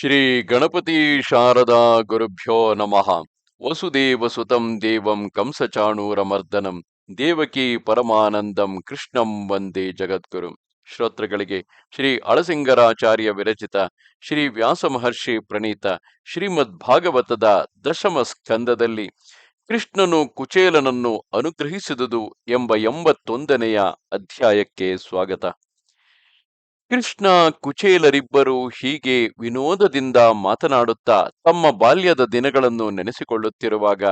ಶ್ರೀ ಗಣಪತಿ ಶಾರದಾ ಗುರುಭ್ಯೋ ನಮಃ. ವಸುದೇವ ಸುತಂ ದೇವಂ ಕಂಸಚಾಣೂರಮರ್ದನಂ. ದೇವಕಿ ಪರಮಾನಂದಂ ಕೃಷ್ಣಂ ವಂದೇ ಜಗದ್ಗುರು. ಶ್ರೋತೃಗಳಿಗೆ ಶ್ರೀ ಅಳಸಿಂಗರಾಚಾರ್ಯ ವಿರಚಿತ, ಶ್ರೀ ವ್ಯಾಸ ಮಹರ್ಷಿ ಪ್ರಣೀತ, ಶ್ರೀಮದ್ ಭಾಗವತದ ದಶಮ ಸ್ಕಂದದಲ್ಲಿ ಕೃಷ್ಣನು ಕುಚೇಲನನ್ನು ಅನುಗ್ರಹಿಸಿದುದು ಎಂಬ ಎಂಬತ್ತೊಂದನೆಯ ಅಧ್ಯಾಯಕ್ಕೆ ಸ್ವಾಗತ. ಕೃಷ್ಣ ಕುಚೇಲರಿಬ್ಬರು ಹೀಗೆ ವಿನೋದದಿಂದ ಮಾತನಾಡುತ್ತಾ ತಮ್ಮ ಬಾಲ್ಯದ ದಿನಗಳನ್ನು ನೆನೆಸಿಕೊಳ್ಳುತ್ತಿರುವಾಗ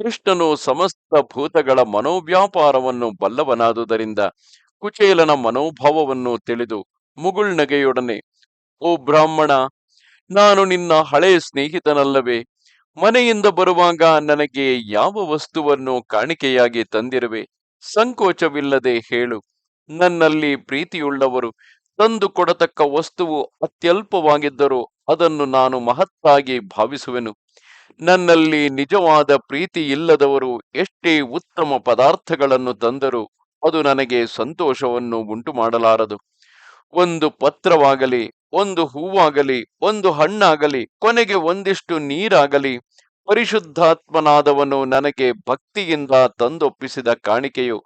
ಕೃಷ್ಣನು ಸಮಸ್ತ ಭೂತಗಳ ಮನೋವ್ಯಾಪಾರವನ್ನು ಬಲ್ಲವನಾದುದರಿಂದ ಕುಚೇಲನ ಮನೋಭಾವವನ್ನು ತಿಳಿದು ಮುಗುಳ್ನಗೆಯೊಡನೆ ಓ ಬ್ರಾಹ್ಮಣ, ನಾನು ನಿನ್ನ ಹಳೆಯ ಸ್ನೇಹಿತನಲ್ಲವೇ. ಮನೆಯಿಂದ ಬರುವಾಗ ನನಗೆ ಯಾವ ವಸ್ತುವನ್ನು ಕಾಣಿಕೆಯಾಗಿ ತಂದಿರುವೆ? ಸಂಕೋಚವಿಲ್ಲದೆ ಹೇಳು. ನನ್ನಲ್ಲಿ ಪ್ರೀತಿಯುಳ್ಳವರು ತಂದು ಕೊಡತಕ್ಕ ವಸ್ತುವು ಅತ್ಯಲ್ಪವಾಗಿದ್ದರೂ ಅದನ್ನು ನಾನು ಮಹತ್ತಾಗಿ ಭಾವಿಸುವೆನು. ನನ್ನಲ್ಲಿ ನಿಜವಾದ ಪ್ರೀತಿ ಇಲ್ಲದವರು ಎಷ್ಟೇ ಉತ್ತಮ ಪದಾರ್ಥಗಳನ್ನು ತಂದರೂ ಅದು ನನಗೆ ಸಂತೋಷವನ್ನು ಉಂಟು ಮಾಡಲಾರದು ಒಂದು ಪತ್ರವಾಗಲಿ, ಒಂದು ಹೂವಾಗಲಿ, ಒಂದು ಹಣ್ಣಾಗಲಿ, ಕೊನೆಗೆ ಒಂದಿಷ್ಟು ನೀರಾಗಲಿ, ಪರಿಶುದ್ಧಾತ್ಮನಾದವನು ನನಗೆ ಭಕ್ತಿಯಿಂದ ತಂದೊಪ್ಪಿಸಿದ ಕಾಣಿಕೆಯು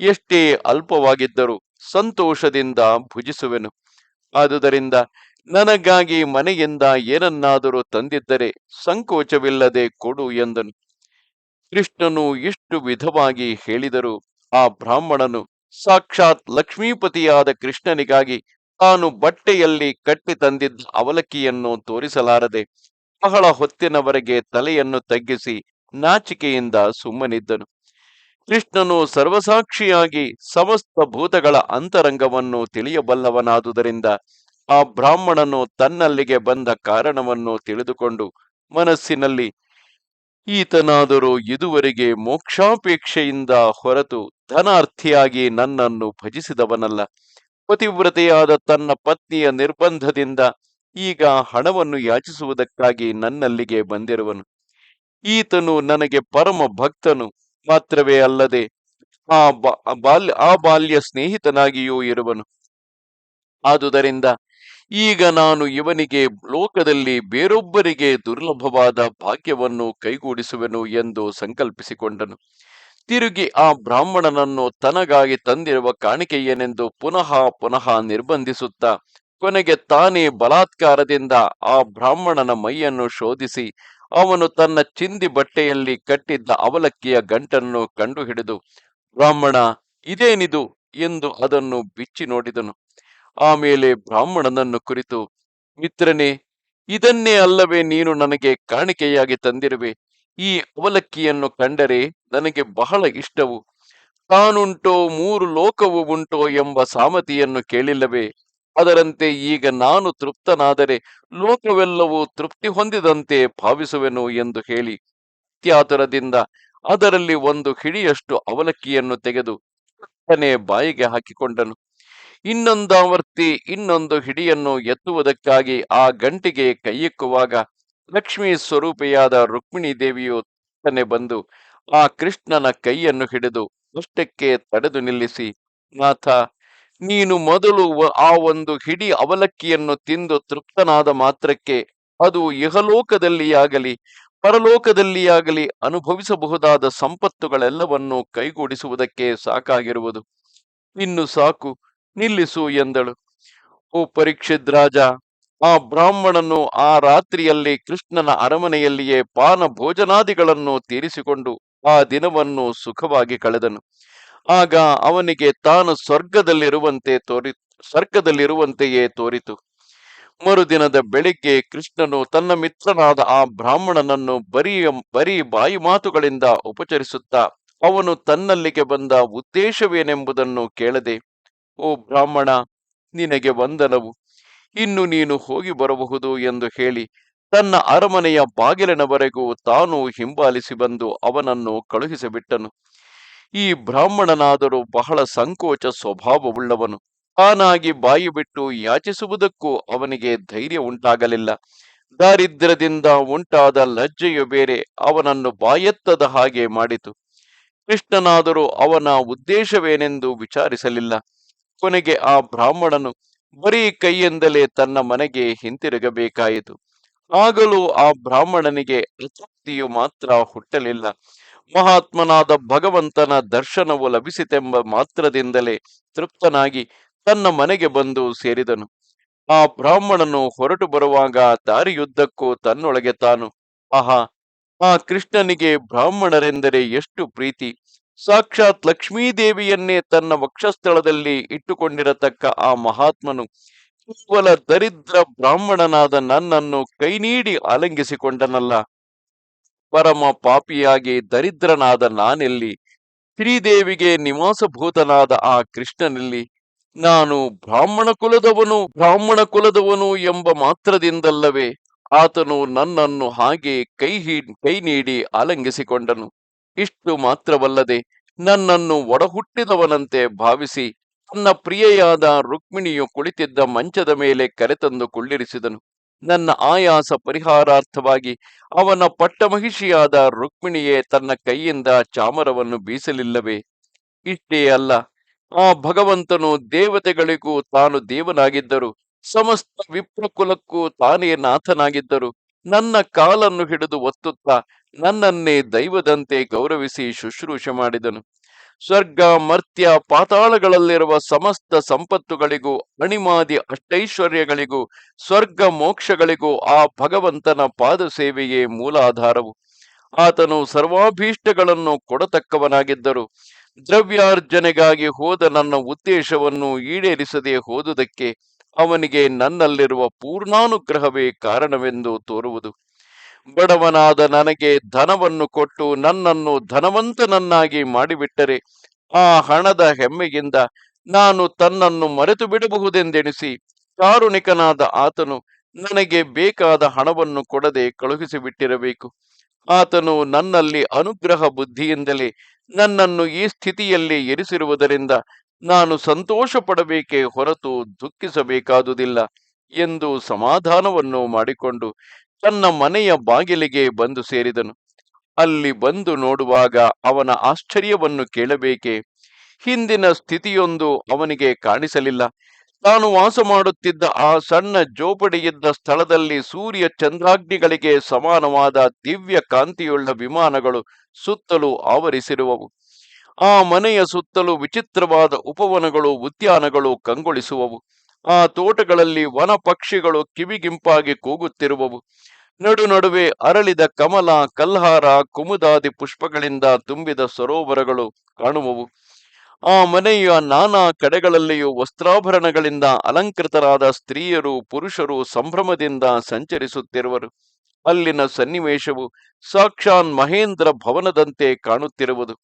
ಎಷ್ಟೇ ಅಲ್ಪವಾಗಿದ್ದರೂ ಸಂತೋಷದಿಂದ ಭುಜಿಸುವೆನು. ಆದುದರಿಂದ ನನಗಾಗಿ ಮನೆಯಿಂದ ಏನನ್ನಾದರೂ ತಂದಿದ್ದರೆ ಸಂಕೋಚವಿಲ್ಲದೆ ಕೊಡು ಎಂದನು. ಕೃಷ್ಣನು ಇಷ್ಟು ವಿಧವಾಗಿ ಹೇಳಿದರು ಆ ಬ್ರಾಹ್ಮಣನು ಸಾಕ್ಷಾತ್ ಲಕ್ಷ್ಮೀಪತಿಯಾದ ಕೃಷ್ಣನಿಗಾಗಿ ತಾನು ಬಟ್ಟೆಯಲ್ಲಿ ಕಟ್ಟಿ ತಂದಿದ್ದ ಅವಲಕ್ಕಿಯನ್ನು ತೋರಿಸಲಾರದೆ ಬಹಳ ಹೊತ್ತಿನವರೆಗೆ ತಲೆಯನ್ನು ತಗ್ಗಿಸಿ ನಾಚಿಕೆಯಿಂದ ಸುಮ್ಮನಿದ್ದನು. ಕೃಷ್ಣನು ಸರ್ವಸಾಕ್ಷಿಯಾಗಿ ಸಮಸ್ತ ಭೂತಗಳ ಅಂತರಂಗವನ್ನು ತಿಳಿಯಬಲ್ಲವನಾದುದರಿಂದ ಆ ಬ್ರಾಹ್ಮಣನು ತನ್ನಲ್ಲಿಗೆ ಬಂದ ಕಾರಣವನ್ನು ತಿಳಿದುಕೊಂಡು ಮನಸ್ಸಿನಲ್ಲಿ, ಈತನಾದರೂ ಇದುವರೆಗೆ ಮೋಕ್ಷಾಪೇಕ್ಷೆಯಿಂದ ಹೊರತು ಧನಾರ್ಥಿಯಾಗಿ ನನ್ನನ್ನು ಭಜಿಸಿದವನಲ್ಲ. ಪತಿವ್ರತೆಯಾದ ತನ್ನ ಪತ್ನಿಯ ನಿರ್ಬಂಧದಿಂದ ಈಗ ಹಣವನ್ನು ಯಾಚಿಸುವುದಕ್ಕಾಗಿ ನನ್ನಲ್ಲಿಗೆ ಬಂದಿರುವನು. ಈತನು ನನಗೆ ಪರಮ ಭಕ್ತನು. ಮಾತ್ರವೇ ಅಲ್ಲದೆ ಆ ಬಾಲ್ಯ ಆ ಬಾಲ್ಯ ಸ್ನೇಹಿತನಾಗಿಯೂ ಇರುವನು. ಆದುದರಿಂದ ಈಗ ನಾನು ಇವನಿಗೆ ಲೋಕದಲ್ಲಿ ಬೇರೊಬ್ಬರಿಗೆ ದುರ್ಲಭವಾದ ಭಾಗ್ಯವನ್ನು ಕೈಗೂಡಿಸುವೆನು ಎಂದು ಸಂಕಲ್ಪಿಸಿಕೊಂಡನು. ತಿರುಗಿ ಆ ಬ್ರಾಹ್ಮಣನನ್ನು ತನಗಾಗಿ ತಂದಿರುವ ಕಾಣಿಕೆಯೇನೆಂದು ಪುನಃ ಪುನಃ ನಿರ್ಬಂಧಿಸುತ್ತಾ ಕೊನೆಗೆ ತಾನೇ ಬಲಾತ್ಕಾರದಿಂದ ಆ ಬ್ರಾಹ್ಮಣನ ಮೈಯನ್ನು ಶೋಧಿಸಿ ಅವನು ತನ್ನ ಚಿಂದಿ ಬಟ್ಟೆಯಲ್ಲಿ ಕಟ್ಟಿದ್ದ ಅವಲಕ್ಕಿಯ ಗಂಟನ್ನು ಕಂಡುಹಿಡಿದು, ಬ್ರಾಹ್ಮಣ, ಇದೇನಿದು? ಎಂದು ಅದನ್ನು ಬಿಚ್ಚಿ ನೋಡಿದನು. ಆಮೇಲೆ ಬ್ರಾಹ್ಮಣನನ್ನು ಕುರಿತು, ಮಿತ್ರನೇ, ಇದನ್ನೇ ಅಲ್ಲವೇ ನೀನು ನನಗೆ ಕಾಣಿಕೆಯಾಗಿ ತಂದಿರುವೆ. ಈ ಅವಲಕ್ಕಿಯನ್ನು ಕಂಡರೆ ನನಗೆ ಬಹಳ ಇಷ್ಟವು. ತಾನುಂಟೋ ಮೂರು ಲೋಕವು ಉಂಟೋ ಎಂಬ ಸಾಮತಿಯನ್ನು ಕೇಳಿಲ್ಲವೇ? ಅದರಂತೆ ಈಗ ನಾನು ತೃಪ್ತನಾದರೆ ಲೋಕವೆಲ್ಲವೂ ತೃಪ್ತಿ ಹೊಂದಿದಂತೆ ಭಾವಿಸುವೆನು ಎಂದು ಹೇಳಿ ಅತ್ಯಾತುರದಿಂದ ಅದರಲ್ಲಿ ಒಂದು ಹಿಡಿಯಷ್ಟು ಅವಲಕ್ಕಿಯನ್ನು ತೆಗೆದು ಪಟ್ಟನೆ ಬಾಯಿಗೆ ಹಾಕಿಕೊಂಡನು. ಇನ್ನೊಂದಾವರ್ತಿ ಇನ್ನೊಂದು ಹಿಡಿಯನ್ನು ಎತ್ತುವುದಕ್ಕಾಗಿ ಆ ಗಂಟಿಗೆ ಕೈಯಿಕ್ಕುವಾಗ ಲಕ್ಷ್ಮೀ ಸ್ವರೂಪಿಯಾದ ರುಕ್ಮಿಣಿ ದೇವಿಯು ತನ್ನೆ ಬಂದು ಆ ಕೃಷ್ಣನ ಕೈಯನ್ನು ಹಿಡಿದು ಅಷ್ಟಕ್ಕೆ ತಡೆದು ನಿಲ್ಲಿಸಿ ನಾಥ ನೀನು ಮೊದಲು ಆ ಒಂದು ಹಿಡಿ ಅವಲಕ್ಕಿಯನ್ನು ತಿಂದು ತೃಪ್ತನಾದ ಮಾತ್ರಕ್ಕೆ ಅದು ಇಹಲೋಕದಲ್ಲಿಯಾಗಲಿ, ಪರಲೋಕದಲ್ಲಿಯಾಗಲಿ ಅನುಭವಿಸಬಹುದಾದ ಸಂಪತ್ತುಗಳೆಲ್ಲವನ್ನು ಕೈಗೂಡಿಸುವುದಕ್ಕೆ ಸಾಕಾಗಿರುವುದು. ಇನ್ನು ಸಾಕು, ನಿಲ್ಲಿಸು ಎಂದಳು. ಓ ಪರೀಕ್ಷಿತ್ ರಾಜ, ಆ ಬ್ರಾಹ್ಮಣನು ಆ ರಾತ್ರಿಯಲ್ಲಿ ಕೃಷ್ಣನ ಅರಮನೆಯಲ್ಲಿಯೇ ಪಾನ ಭೋಜನಾದಿಗಳನ್ನು ತೀರಿಸಿಕೊಂಡು ಆ ದಿನವನ್ನು ಸುಖವಾಗಿ ಕಳೆದನು. ಆಗ ಅವನಿಗೆ ತಾನು ಸ್ವರ್ಗದಲ್ಲಿರುವಂತೆ ತೋರಿ, ಸ್ವರ್ಗದಲ್ಲಿರುವಂತೆಯೇ ತೋರಿತು. ಮರುದಿನದ ಬೆಳಿಗ್ಗೆ ಕೃಷ್ಣನು ತನ್ನ ಮಿತ್ರನಾದ ಆ ಬ್ರಾಹ್ಮಣನನ್ನು ಬರೀ ಬರೀ ಬಾಯಿ ಮಾತುಗಳಿಂದ ಉಪಚರಿಸುತ್ತಾ ಅವನು ತನ್ನಲ್ಲಿಗೆ ಬಂದ ಉದ್ದೇಶವೇನೆಂಬುದನ್ನು ಕೇಳದೆ, ಓ ಬ್ರಾಹ್ಮಣ, ನಿನಗೆ ವಂದನವು. ಇನ್ನು ನೀನು ಹೋಗಿ ಬರಬಹುದು ಎಂದು ಹೇಳಿ ತನ್ನ ಅರಮನೆಯ ಬಾಗಿಲಿನವರೆಗೂ ತಾನು ಹಿಂಬಾಲಿಸಿ ಬಂದು ಅವನನ್ನು ಕಳುಹಿಸಿಬಿಟ್ಟನು. ಈ ಬ್ರಾಹ್ಮಣನಾದರೂ ಬಹಳ ಸಂಕೋಚ ಸ್ವಭಾವವುಳ್ಳವನು. ತಾನಾಗಿ ಬಾಯಿ ಬಿಟ್ಟು ಯಾಚಿಸುವುದಕ್ಕೂ ಅವನಿಗೆ ಧೈರ್ಯ ಉಂಟಾಗಲಿಲ್ಲ. ದಾರಿದ್ರ್ಯದಿಂದ ಉಂಟಾದ ಲಜ್ಜೆಯು ಬೇರೆ ಅವನನ್ನು ಬಾಯೆತ್ತದ ಹಾಗೆ ಮಾಡಿತು. ಕೃಷ್ಣನಾದರೂ ಅವನ ಉದ್ದೇಶವೇನೆಂದು ವಿಚಾರಿಸಲಿಲ್ಲ. ಕೊನೆಗೆ ಆ ಬ್ರಾಹ್ಮಣನು ಬರೀ ಕೈಯಿಂದಲೇ ತನ್ನ ಮನೆಗೆ ಹಿಂತಿರುಗಬೇಕಾಯಿತು. ಆಗಲೂ ಆ ಬ್ರಾಹ್ಮಣನಿಗೆ ಅತೃಪ್ತಿಯು ಮಾತ್ರ ಹುಟ್ಟಲಿಲ್ಲ. ಮಹಾತ್ಮನಾದ ಭಗವಂತನ ದರ್ಶನವು ಲಭಿಸಿತೆಂಬ ಮಾತ್ರದಿಂದಲೇ ತೃಪ್ತನಾಗಿ ತನ್ನ ಮನೆಗೆ ಬಂದು ಸೇರಿದನು. ಆ ಬ್ರಾಹ್ಮಣನು ಹೊರಟು ಬರುವಾಗ ದಾರಿಯುದ್ದಕ್ಕೂ ತನ್ನೊಳಗೆ ತಾನು, ಆಹಾ, ಆ ಕೃಷ್ಣನಿಗೆ ಬ್ರಾಹ್ಮಣರೆಂದರೆ ಎಷ್ಟು ಪ್ರೀತಿ. ಸಾಕ್ಷಾತ್ ಲಕ್ಷ್ಮೀದೇವಿಯನ್ನೇ ತನ್ನ ವಕ್ಷಸ್ಥಳದಲ್ಲಿ ಇಟ್ಟುಕೊಂಡಿರತಕ್ಕ ಆ ಮಹಾತ್ಮನು ಕೇವಲ ದರಿದ್ರ ಬ್ರಾಹ್ಮಣನಾದ ನನ್ನನ್ನು ಕೈ ನೀಡಿ ಆಲಂಗಿಸಿಕೊಂಡನಲ್ಲ. ಪರಮ ಪಾಪಿಯಾಗಿ ದರಿದ್ರನಾದ ನಾನೆಲ್ಲಿ. ಶ್ರೀದೇವಿಗೆ ನಿವಾಸಭೂತನಾದ ಆ ಕೃಷ್ಣನಲ್ಲಿ. ನಾನು ಬ್ರಾಹ್ಮಣ ಕುಲದವನು ಬ್ರಾಹ್ಮಣ ಕುಲದವನು ಎಂಬ ಮಾತ್ರದಿಂದಲ್ಲವೇ ಆತನು ನನ್ನನ್ನು ಹಾಗೆ ಕೈ ಕೈ ನೀಡಿ ಆಲಂಗಿಸಿಕೊಂಡನು. ಇಷ್ಟು ಮಾತ್ರವಲ್ಲದೆ ನನ್ನನ್ನು ಒಡಹುಟ್ಟಿದವನಂತೆ ಭಾವಿಸಿ ತನ್ನ ಪ್ರಿಯೆಯಾದ ರುಕ್ಮಿಣಿಯು ಕುಳಿತಿದ್ದ ಮಂಚದ ಮೇಲೆ ಕರೆತಂದು ಕುಳ್ಳಿರಿಸಿದನು. ನನ್ನ ಆಯಾಸ ಪರಿಹಾರಾರ್ಥವಾಗಿ ಅವನ ಪಟ್ಟಮಹಿಷಿಯಾದ ರುಕ್ಮಿಣಿಯೇ ತನ್ನ ಕೈಯಿಂದ ಚಾಮರವನ್ನು ಬೀಸಲಿಲ್ಲವೇ? ಇಷ್ಟೇ ಅಲ್ಲ, ಆ ಭಗವಂತನು ದೇವತೆಗಳಿಗೂ ತಾನು ದೇವನಾಗಿದ್ದರು, ಸಮಸ್ತ ವಿಪ್ರಕುಲಕ್ಕೂ ತಾನೇ ನಾಥನಾಗಿದ್ದರು, ನನ್ನ ಕಾಲನ್ನು ಹಿಡಿದು ಒತ್ತುತ್ತಾ ನನ್ನನ್ನೇ ದೈವದಂತೆ ಗೌರವಿಸಿ ಶುಶ್ರೂಷೆ ಮಾಡಿದನು. ಸ್ವರ್ಗ, ಮರ್ತ್ಯ, ಪಾತಾಳಗಳಲ್ಲಿರುವ ಸಮಸ್ತ ಸಂಪತ್ತುಗಳಿಗೂ, ಅಣಿಮಾದಿ ಅಷ್ಟೈಶ್ವರ್ಯಗಳಿಗೂ, ಸ್ವರ್ಗ ಮೋಕ್ಷಗಳಿಗೂ ಆ ಭಗವಂತನ ಪಾದ ಸೇವೆಯೇ ಮೂಲಾಧಾರವು. ಆತನು ಸರ್ವಾಭೀಷ್ಟಗಳನ್ನು ಕೊಡತಕ್ಕವನಾಗಿದ್ದರು. ದ್ರವ್ಯಾರ್ಜನೆಗಾಗಿ ಹೋದ ನನ್ನ ಉದ್ದೇಶವನ್ನು ಈಡೇರಿಸದೆ ಹೋದುದಕ್ಕೆ ಅವನಿಗೆ ನನ್ನಲ್ಲಿರುವ ಪೂರ್ಣಾನುಗ್ರಹವೇ ಕಾರಣವೆಂದು ತೋರುವುದು. ಬಡವನಾದ ನನಗೆ ಧನವನ್ನು ಕೊಟ್ಟು ನನ್ನನ್ನು ಧನವಂತನನ್ನಾಗಿ ಮಾಡಿಬಿಟ್ಟರೆ ಆ ಹಣದ ಹೆಮ್ಮೆಯಿಂದ ನಾನು ತನ್ನನ್ನು ಮರೆತು ಬಿಡಬಹುದೆಂದೆಣಿಸಿ ಕಾರುಣಿಕನಾದ ಆತನು ನನಗೆ ಬೇಕಾದ ಹಣವನ್ನು ಕೊಡದೆ ಕಳುಹಿಸಿಬಿಟ್ಟಿರಬೇಕು. ಆತನು ನನ್ನಲ್ಲಿ ಅನುಗ್ರಹ ಬುದ್ಧಿಯಿಂದಲೇ ನನ್ನನ್ನು ಈ ಸ್ಥಿತಿಯಲ್ಲಿ ಇರಿಸಿರುವುದರಿಂದ ನಾನು ಸಂತೋಷ ಪಡಬೇಕೇ ಹೊರತು ದುಃಖಿಸಬೇಕಾದುದಿಲ್ಲ ಎಂದು ಸಮಾಧಾನವನ್ನು ಮಾಡಿಕೊಂಡು ತನ್ನ ಮನೆಯ ಬಾಗಿಲಿಗೆ ಬಂದು ಸೇರಿದನು. ಅಲ್ಲಿ ಬಂದು ನೋಡುವಾಗ ಅವನ ಆಶ್ಚರ್ಯವನ್ನು ಕೇಳಬೇಕೆ? ಹಿಂದಿನ ಸ್ಥಿತಿಯೊಂದು ಅವನಿಗೆ ಕಾಣಿಸಲಿಲ್ಲ. ತಾನು ವಾಸ ಮಾಡುತ್ತಿದ್ದ ಆ ಸಣ್ಣ ಜೋಪಡಿಯಿದ್ದ ಸ್ಥಳದಲ್ಲಿ ಸೂರ್ಯ ಚಂದ್ರಾಗ್ನಿಗಳಿಗೆ ಸಮಾನವಾದ ದಿವ್ಯ ಕಾಂತಿಯುಳ್ಳ ವಿಮಾನಗಳು ಸುತ್ತಲೂ ಆವರಿಸಿರುವವು. ಆ ಮನೆಯ ಸುತ್ತಲೂ ವಿಚಿತ್ರವಾದ ಉಪವನಗಳು ಉದ್ಯಾನಗಳು ಕಂಗೊಳಿಸುವವು. ಆ ತೋಟಗಳಲ್ಲಿ ವನ ಪಕ್ಷಿಗಳು ಕಿವಿಗಿಂಪಾಗಿ ಕೂಗುತ್ತಿರುವವು. ನಡು ನಡುವೆ ಅರಳಿದ ಕಮಲ, ಕಲ್ಹಾರ, ಕುಮುದಾದಿ ಪುಷ್ಪಗಳಿಂದ ತುಂಬಿದ ಸರೋವರಗಳು ಕಾಣುವವು. ಆ ಮನೆಯ ನಾನಾ ಕಡೆಗಳಲ್ಲಿಯೂ ವಸ್ತ್ರಾಭರಣಗಳಿಂದ ಅಲಂಕೃತರಾದ ಸ್ತ್ರೀಯರು, ಪುರುಷರು ಸಂಭ್ರಮದಿಂದ ಸಂಚರಿಸುತ್ತಿರುವರು. ಅಲ್ಲಿನ ಸನ್ನಿವೇಶವು ಸಾಕ್ಷಾನ್ ಮಹೇಂದ್ರ ಭವನದಂತೆ ಕಾಣುತ್ತಿರುವುದು.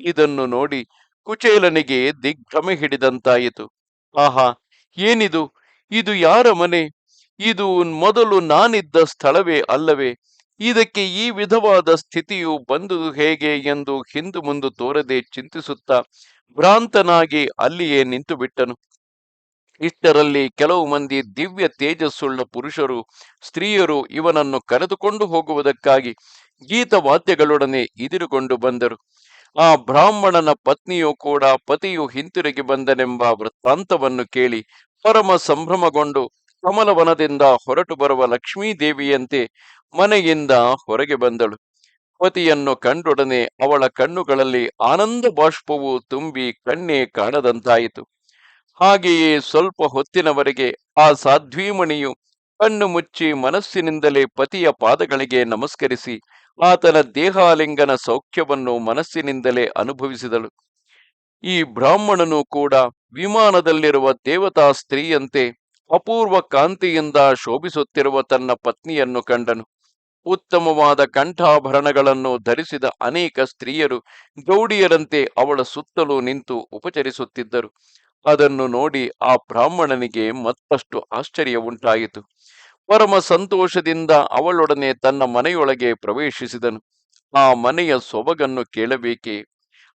ಇದನ್ನು ನೋಡಿ ಕುಚೇಲನಿಗೆ ದಿಗ್ಭ್ರಮೆ ಹಿಡಿದಂತಾಯಿತು. ಆಹಾ ಏನಿದು? ಇದು ಯಾರ ಮನೆ? ಇದು ಮೊದಲು ನಾನಿದ್ದ ಸ್ಥಳವೇ ಅಲ್ಲವೇ? ಇದಕ್ಕೆ ಈ ವಿಧವಾದ ಸ್ಥಿತಿಯು ಬಂದುದು ಹೇಗೆ ಎಂದು ಹಿಂದು ಮುಂದು ತೋರದೆ ಚಿಂತಿಸುತ್ತಾ ಭ್ರಾಂತನಾಗಿ ಅಲ್ಲಿಯೇ ನಿಂತು ಬಿಟ್ಟನು ಇಷ್ಟರಲ್ಲಿ ಕೆಲವು ಮಂದಿ ದಿವ್ಯ ತೇಜಸ್ಸುಳ್ಳ ಪುರುಷರು, ಸ್ತ್ರೀಯರು ಇವನನ್ನು ಕರೆದುಕೊಂಡು ಹೋಗುವುದಕ್ಕಾಗಿ ಗೀತವಾದ್ಯಗಳೊಡನೆ ಇದಿರುಕೊಂಡು ಬಂದರು. ಆ ಬ್ರಾಹ್ಮಣನ ಪತ್ನಿಯು ಕೂಡ ಪತಿಯು ಹಿಂತಿರುಗಿ ಬಂದನೆಂಬ ವೃತ್ತಾಂತವನ್ನು ಕೇಳಿ ಪರಮ ಸಂಭ್ರಮಗೊಂಡು ಕಮಲವನದಿಂದ ಹೊರಟು ಬರುವ ಲಕ್ಷ್ಮೀ ದೇವಿಯಂತೆ ಮನೆಯಿಂದ ಹೊರಗೆ ಬಂದಳು. ಪತಿಯನ್ನು ಕಂಡೊಡನೆ ಅವಳ ಕಣ್ಣುಗಳಲ್ಲಿ ಆನಂದ ಬಾಷ್ಪವು ತುಂಬಿ ಕಣ್ಣೇ ಕಾಣದಂತಾಯಿತು. ಹಾಗೆಯೇ ಸ್ವಲ್ಪ ಹೊತ್ತಿನವರೆಗೆ ಆ ಸಾಧ್ವೀಮಣಿಯು ಕಣ್ಣು ಮುಚ್ಚಿ ಮನಸ್ಸಿನಿಂದಲೇ ಪತಿಯ ಪಾದಗಳಿಗೆ ನಮಸ್ಕರಿಸಿ ಆತನ ದೇಹಾಲಿಂಗನ ಸೌಖ್ಯವನ್ನು ಮನಸ್ಸಿನಿಂದಲೇ ಅನುಭವಿಸಿದಳು. ಈ ಬ್ರಾಹ್ಮಣನು ಕೂಡ ವಿಮಾನದಲ್ಲಿರುವ ದೇವತಾ ಸ್ತ್ರೀಯಂತೆ ಅಪೂರ್ವ ಕಾಂತಿಯಿಂದ ಶೋಭಿಸುತ್ತಿರುವ ತನ್ನ ಪತ್ನಿಯನ್ನು ಕಂಡನು. ಉತ್ತಮವಾದ ಕಂಠಾಭರಣಗಳನ್ನು ಧರಿಸಿದ ಅನೇಕ ಸ್ತ್ರೀಯರು ಗೌಡಿಯರಂತೆ ಅವಳ ಸುತ್ತಲೂ ನಿಂತು ಉಪಚರಿಸುತ್ತಿದ್ದರು. ಅದನ್ನು ನೋಡಿ ಆ ಬ್ರಾಹ್ಮಣನಿಗೆ ಮತ್ತಷ್ಟು ಆಶ್ಚರ್ಯ ಉಂಟಾಯಿತು. ಪರಮ ಸಂತೋಷದಿಂದ ಅವಳೊಡನೆ ತನ್ನ ಮನೆಯೊಳಗೆ ಪ್ರವೇಶಿಸಿದನು. ಆ ಮನೆಯ ಸೊಬಗನ್ನು ಕೇಳಬೇಕೆ?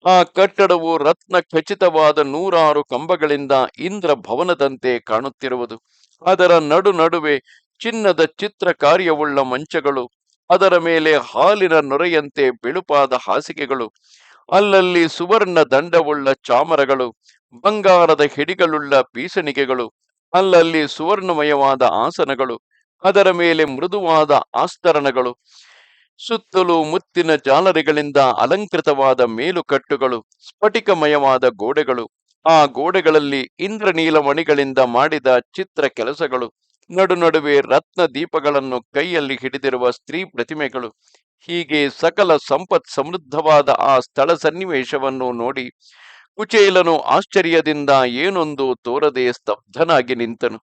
ಆ ಕಟ್ಟಡವು ರತ್ನ ಖಚಿತವಾದ ನೂರಾರು ಕಂಬಗಳಿಂದ ಇಂದ್ರ ಭವನದಂತೆ ಕಾಣುತ್ತಿರುವುದು. ಅದರ ನಡು ನಡುವೆ ಚಿನ್ನದ ಚಿತ್ರ ಕಾರ್ಯವುಳ್ಳ ಮಂಚಗಳು, ಅದರ ಮೇಲೆ ಹಾಲಿನ ನೊರೆಯಂತೆ ಬಿಳುಪಾದ ಹಾಸಿಗೆಗಳು, ಅಲ್ಲಲ್ಲಿ ಸುವರ್ಣ ದಂಡವುಳ್ಳ ಚಾಮರಗಳು, ಬಂಗಾರದ ಹಿಡಿಗಳುಳ್ಳ ಪೀಸಣಿಗೆಗಳು ಅಲ್ಲಲ್ಲಿ ಸುವರ್ಣಮಯವಾದ ಆಸನಗಳು ಅದರ ಮೇಲೆ ಮೃದುವಾದ ಆಸ್ತರಣಗಳು, ಸುತ್ತಲೂ ಮುತ್ತಿನ ಜಾಲರಿಗಳಿಂದ ಅಲಂಕೃತವಾದ ಮೇಲುಕಟ್ಟುಗಳು, ಸ್ಫಟಿಕಮಯವಾದ ಗೋಡೆಗಳು, ಆ ಗೋಡೆಗಳಲ್ಲಿ ಇಂದ್ರನೀಲಮಣಿಗಳಿಂದ ಮಾಡಿದ ಚಿತ್ರ ಕೆಲಸಗಳು ನಡು ನಡುವೆ ರತ್ನ ದೀಪಗಳನ್ನು ಕೈಯಲ್ಲಿ ಹಿಡಿದಿರುವ ಸ್ತ್ರೀ ಪ್ರತಿಮೆಗಳು, ಹೀಗೆ ಸಕಲ ಸಂಪತ್ ಸಮೃದ್ಧವಾದ ಆ ಸ್ಥಳ ಸನ್ನಿವೇಶವನ್ನು ನೋಡಿ ಕುಚೇಲನು ಆಶ್ಚರ್ಯದಿಂದ ಏನೊಂದು ತೋರದೆ ಸ್ತಬ್ಧನಾಗಿ ನಿಂತನು.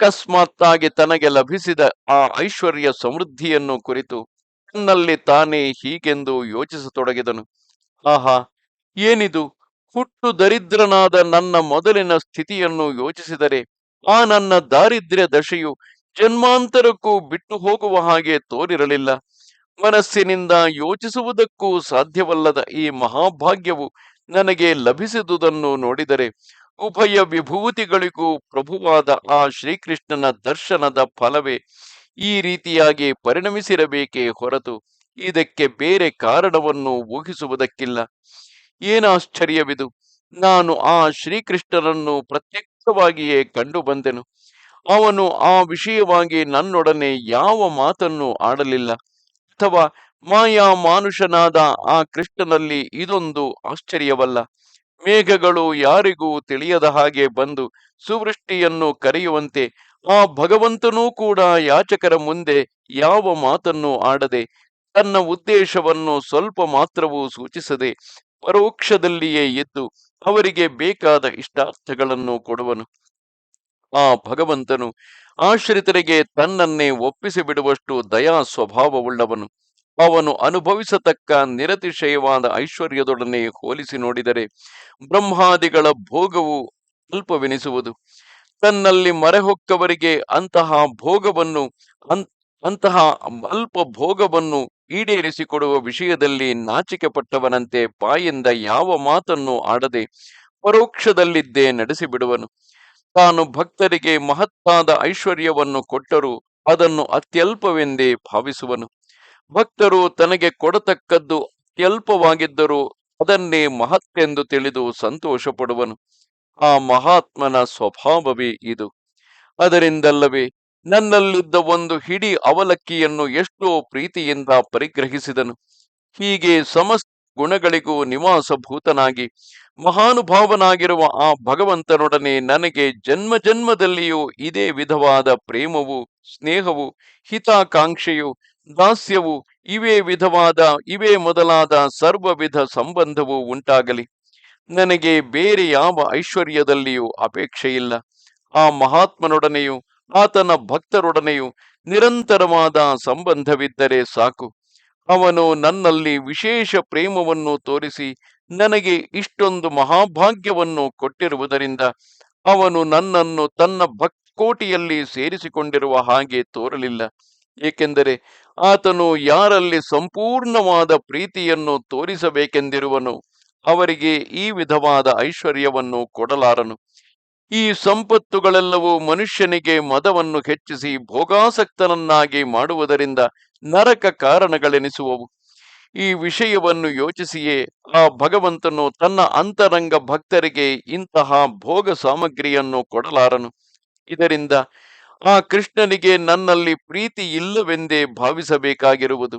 ಅಕಸ್ಮಾತ್ತಾಗಿ ತನಗೆ ಲಭಿಸಿದ ಆ ಐಶ್ವರ್ಯ ಸಮೃದ್ಧಿಯನ್ನು ಕುರಿತು ತನ್ನಲ್ಲಿ ತಾನೇ ಹೀಗೆಂದು ಯೋಚಿಸತೊಡಗಿದನು. ಆಹಾ, ಏನಿದು? ಹುಟ್ಟು ದರಿದ್ರನಾದ ನನ್ನ ಮೊದಲಿನ ಸ್ಥಿತಿಯನ್ನು ಯೋಚಿಸಿದರೆ ಆ ನನ್ನ ದಾರಿದ್ರ್ಯ ದಶೆಯು ಜನ್ಮಾಂತರಕ್ಕೂ ಬಿಟ್ಟು ಹೋಗುವ ಹಾಗೆ ತೋರಿರಲಿಲ್ಲ. ಮನಸ್ಸಿನಿಂದ ಯೋಚಿಸುವುದಕ್ಕೂ ಸಾಧ್ಯವಲ್ಲದ ಈ ಮಹಾಭಾಗ್ಯವು ನನಗೆ ಲಭಿಸಿದುದನ್ನು ನೋಡಿದರೆ ಉಭಯ ವಿಭೂತಿಗಳಿಗೂ ಪ್ರಭುವಾದ ಆ ಶ್ರೀಕೃಷ್ಣನ ದರ್ಶನದ ಫಲವೇ ಈ ರೀತಿಯಾಗಿ ಪರಿಣಮಿಸಿರಬೇಕೇ ಹೊರತು ಇದಕ್ಕೆ ಬೇರೆ ಕಾರಣವನ್ನು ಊಹಿಸುವುದಕ್ಕಿಲ್ಲ. ಏನಾಶ್ಚರ್ಯವಿದು, ನಾನು ಆ ಶ್ರೀಕೃಷ್ಣನನ್ನು ಪ್ರತ್ಯಕ್ಷವಾಗಿಯೇ ಕಂಡು ಬಂದೆನು. ಅವನು ಆ ವಿಷಯವಾಗಿ ನನ್ನೊಡನೆ ಯಾವ ಮಾತನ್ನು ಆಡಲಿಲ್ಲ. ಅಥವಾ ಮಾಯಾ ಮಾನುಷನಾದ ಆ ಕೃಷ್ಣನಲ್ಲಿ ಇದೊಂದು ಆಶ್ಚರ್ಯವಲ್ಲ. ಮೇಘಗಳು ಯಾರಿಗೂ ತಿಳಿಯದ ಹಾಗೆ ಬಂದು ಸುವೃಷ್ಟಿಯನ್ನು ಕರೆಯುವಂತೆ ಆ ಭಗವಂತನೂ ಕೂಡ ಯಾಚಕರ ಮುಂದೆ ಯಾವ ಮಾತನ್ನು ಆಡದೆ ತನ್ನ ಉದ್ದೇಶವನ್ನು ಸ್ವಲ್ಪ ಮಾತ್ರವೂ ಸೂಚಿಸದೆ ಪರೋಕ್ಷದಲ್ಲಿಯೇ ಎದ್ದು ಅವರಿಗೆ ಬೇಕಾದ ಇಷ್ಟಾರ್ಥಗಳನ್ನು ಕೊಡುವನು. ಆ ಭಗವಂತನು ಆಶ್ರಿತರಿಗೆ ತನ್ನನ್ನೇ ಒಪ್ಪಿಸಿ ಬಿಡುವಷ್ಟು ದಯಾ ಸ್ವಭಾವವುಳ್ಳವನು ಅವನು ಅನುಭವಿಸತಕ್ಕ ನಿರತಿಶಯವಾದ ಐಶ್ವರ್ಯದೊಡನೆ ಹೋಲಿಸಿ ನೋಡಿದರೆ ಬ್ರಹ್ಮಾದಿಗಳ ಭೋಗವು ಅಲ್ಪವೆನಿಸುವುದು. ತನ್ನಲ್ಲಿ ಮರೆಹೊಕ್ಕವರಿಗೆ ಅಂತಹ ಭೋಗವನ್ನು ಅಂತಹ ಅಲ್ಪ ಭೋಗವನ್ನು ಈಡೇರಿಸಿಕೊಡುವ ವಿಷಯದಲ್ಲಿ ನಾಚಿಕೆ ಪಟ್ಟವನಂತೆ ಬಾಯಿಂದ ಯಾವ ಮಾತನ್ನು ಆಡದೆ ಪರೋಕ್ಷದಲ್ಲಿದ್ದೇ ನಡೆಸಿಬಿಡುವನು. ತಾನು ಭಕ್ತರಿಗೆ ಮಹತ್ತಾದ ಐಶ್ವರ್ಯವನ್ನು ಕೊಟ್ಟರೂ ಅದನ್ನು ಅತ್ಯಲ್ಪವೆಂದೇ ಭಾವಿಸುವನು. ಭಕ್ತರು ತನಗೆ ಕೊಡತಕ್ಕದ್ದು ಅತ್ಯಲ್ಪವಾಗಿದ್ದರೂ ಅದನ್ನೇ ಮಹತ್ತೆಂದು ತಿಳಿದು ಸಂತೋಷ ಆ ಮಹಾತ್ಮನ ಸ್ವಭಾವವೇ ಇದು. ಅದರಿಂದಲ್ಲವೇ ನನ್ನಲ್ಲಿದ್ದ ಒಂದು ಹಿಡಿ ಅವಲಕ್ಕಿಯನ್ನು ಎಷ್ಟೋ ಪ್ರೀತಿಯಿಂದ ಪರಿಗ್ರಹಿಸಿದನು. ಹೀಗೆ ಸಮಸ್ತ ಗುಣಗಳಿಗೂ ನಿವಾಸಭೂತನಾಗಿ ಮಹಾನುಭಾವನಾಗಿರುವ ಆ ಭಗವಂತನೊಡನೆ ನನಗೆ ಜನ್ಮ ಜನ್ಮದಲ್ಲಿಯೂ ಇದೇ ವಿಧವಾದ ಪ್ರೇಮವು, ಸ್ನೇಹವು, ಹಿತಾಕಾಂಕ್ಷೆಯು ದಾಸ್ಯವು ಇವೇ ವಿಧವಾದ, ಇವೇ ಮೊದಲಾದ ಸರ್ವವಿಧ ಸಂಬಂಧವು ಉಂಟಾಗಲಿ. ನನಗೆ ಬೇರೆ ಯಾವ ಐಶ್ವರ್ಯದಲ್ಲಿಯೂ ಅಪೇಕ್ಷೆಯಿಲ್ಲ. ಆ ಮಹಾತ್ಮನೊಡನೆಯೂ, ಆತನ ಭಕ್ತರೊಡನೆಯೂ ನಿರಂತರವಾದ ಸಂಬಂಧವಿದ್ದರೆ ಸಾಕು. ಅವನು ನನ್ನಲ್ಲಿ ವಿಶೇಷ ಪ್ರೇಮವನ್ನು ತೋರಿಸಿ ನನಗೆ ಇಷ್ಟೊಂದು ಮಹಾಭಾಗ್ಯವನ್ನು ಕೊಟ್ಟಿರುವುದರಿಂದ ಅವನು ನನ್ನನ್ನು ತನ್ನ ಭಕ್ತಕೋಟಿಯಲ್ಲಿ ಸೇರಿಸಿಕೊಂಡಿರುವ ಹಾಗೆ ತೋರಲಿಲ್ಲ. ಏಕೆಂದರೆ ಆತನು ಯಾರಲ್ಲಿ ಸಂಪೂರ್ಣವಾದ ಪ್ರೀತಿಯನ್ನು ತೋರಿಸಬೇಕೆಂದಿರುವನು, ಅವರಿಗೆ ಈ ವಿಧವಾದ ಐಶ್ವರ್ಯವನ್ನು ಕೊಡಲಾರನು. ಈ ಸಂಪತ್ತುಗಳೆಲ್ಲವೂ ಮನುಷ್ಯನಿಗೆ ಮದವನ್ನು ಹೆಚ್ಚಿಸಿ ಭೋಗಾಸಕ್ತನನ್ನಾಗಿ ಮಾಡುವುದರಿಂದ ನರಕ ಕಾರಣಗಳೆನಿಸುವವು. ಈ ವಿಷಯವನ್ನು ಯೋಚಿಸಿಯೇ ಆ ಭಗವಂತನು ತನ್ನ ಅಂತರಂಗ ಭಕ್ತರಿಗೆ ಇಂತಹ ಭೋಗ ಸಾಮಗ್ರಿಯನ್ನು ಕೊಡಲಾರನು. ಇದರಿಂದ ಆ ಕೃಷ್ಣನಿಗೆ ನನ್ನಲ್ಲಿ ಪ್ರೀತಿ ಇಲ್ಲವೆಂದೇ ಭಾವಿಸಬೇಕಾಗಿರುವುದು.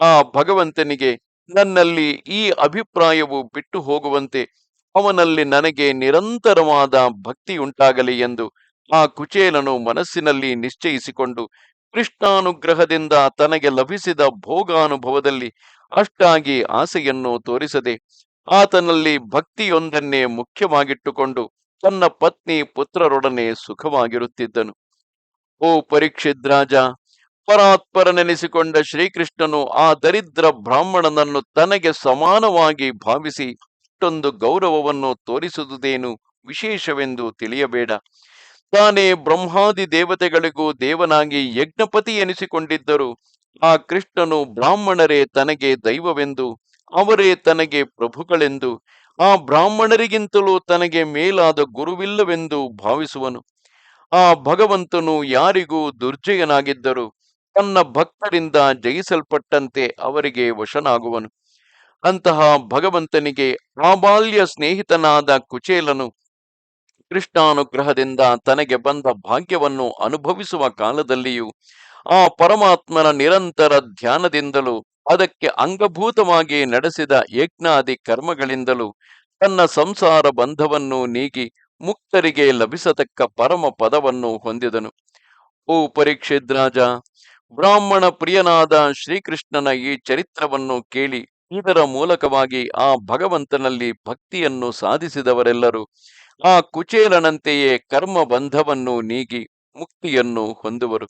ಆ ಭಗವಂತನಿಗೆ ನನ್ನಲ್ಲಿ ಈ ಅಭಿಪ್ರಾಯವು ಬಿಟ್ಟು ಹೋಗುವಂತೆ ಅವನಲ್ಲಿ ನನಗೆ ನಿರಂತರವಾದ ಭಕ್ತಿಯುಂಟಾಗಲಿ ಎಂದು ಆ ಕುಚೇಲನು ಮನಸ್ಸಿನಲ್ಲಿ ನಿಶ್ಚಯಿಸಿಕೊಂಡು ಕೃಷ್ಣಾನುಗ್ರಹದಿಂದ ತನಗೆ ಲಭಿಸಿದ ಭೋಗಾನುಭವದಲ್ಲಿ ಅಷ್ಟಾಗಿ ಆಸೆಯನ್ನು ತೋರಿಸದೆ ಆತನಲ್ಲಿ ಭಕ್ತಿಯೊಂದನ್ನೇ ಮುಖ್ಯವಾಗಿಟ್ಟುಕೊಂಡು ತನ್ನ ಪತ್ನಿ ಪುತ್ರರೊಡನೆ ಸುಖವಾಗಿರುತ್ತಿದ್ದನು. ಓ ಪರೀಕ್ಷಿದ್ರಾಜ ಪರಾತ್ಪರನೆನಿಸಿಕೊಂಡ ಶ್ರೀಕೃಷ್ಣನು ಆ ದರಿದ್ರ ಬ್ರಾಹ್ಮಣನನ್ನು ತನಗೆ ಸಮಾನವಾಗಿ ಭಾವಿಸಿ ಅಷ್ಟೊಂದು ಗೌರವವನ್ನು ತೋರಿಸುವುದೇನು ವಿಶೇಷವೆಂದು ತಿಳಿಯಬೇಡ. ತಾನೇ ಬ್ರಹ್ಮಾದಿ ದೇವತೆಗಳಿಗೂ ದೇವನಾಗಿ ಯಜ್ಞಪತಿ ಎನಿಸಿಕೊಂಡಿದ್ದರು. ಆ ಕೃಷ್ಣನು ಬ್ರಾಹ್ಮಣರೇ ತನಗೆ ದೈವವೆಂದು, ಅವರೇ ತನಗೆ ಪ್ರಭುಗಳೆಂದು, ಆ ಬ್ರಾಹ್ಮಣರಿಗಿಂತಲೂ ತನಗೆ ಮೇಲಾದ ಗುರುವಿಲ್ಲವೆಂದು ಭಾವಿಸುವನು. ಆ ಭಗವಂತನು ಯಾರಿಗೂ ದುರ್ಜಯನಾಗಿದ್ದರು ತನ್ನ ಭಕ್ತರಿಂದ ಜಯಿಸಲ್ಪಟ್ಟಂತೆ ಅವರಿಗೆ ವಶನಾಗುವನು. ಅಂತಹ ಭಗವಂತನಿಗೆ ಆಬಾಲ್ಯ ಸ್ನೇಹಿತನಾದ ಕುಚೇಲನು ಕೃಷ್ಣಾನುಗ್ರಹದಿಂದ ತನಗೆ ಬಂದ ಭಾಗ್ಯವನ್ನು ಅನುಭವಿಸುವ ಕಾಲದಲ್ಲಿಯೂ ಆ ಪರಮಾತ್ಮನ ನಿರಂತರ ಧ್ಯಾನದಿಂದಲೂ ಅದಕ್ಕೆ ಅಂಗಭೂತವಾಗಿ ನಡೆಸಿದ ಯಜ್ಞಾದಿ ಕರ್ಮಗಳಿಂದಲೂ ತನ್ನ ಸಂಸಾರ ಬಂಧವನ್ನು ನೀಗಿ ಮುಕ್ತರಿಗೆ ಲಭಿಸತಕ್ಕ ಪರಮ ಪದವನ್ನು ಹೊಂದಿದನು. ಓ ಪರೀಕ್ಷಿತ್ ರಾಜ, ಬ್ರಾಹ್ಮಣ ಪ್ರಿಯನಾದ ಶ್ರೀಕೃಷ್ಣನ ಈ ಚರಿತ್ರವನ್ನು ಕೇಳಿ ಇದರ ಮೂಲಕವಾಗಿ ಆ ಭಗವಂತನಲ್ಲಿ ಭಕ್ತಿಯನ್ನು ಸಾಧಿಸಿದವರೆಲ್ಲರೂ ಆ ಕುಚೇಲನಂತೆಯೇ ಕರ್ಮ ಬಂಧವನ್ನು ನೀಗಿ ಮುಕ್ತಿಯನ್ನು ಹೊಂದುವರು.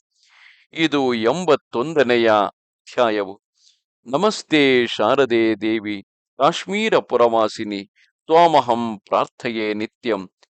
ಇದು ಎಂಬತ್ತೊಂದನೆಯ ಅಧ್ಯಾಯವು. ನಮಸ್ತೆ ಶಾರದೆ ದೇವಿ, ಕಾಶ್ಮೀರ ಪುರವಾಸಿನಿ, ತ್ವಾಮಹಂ ಪ್ರಾರ್ಥೆಯೇ ನಿತ್ಯಂ.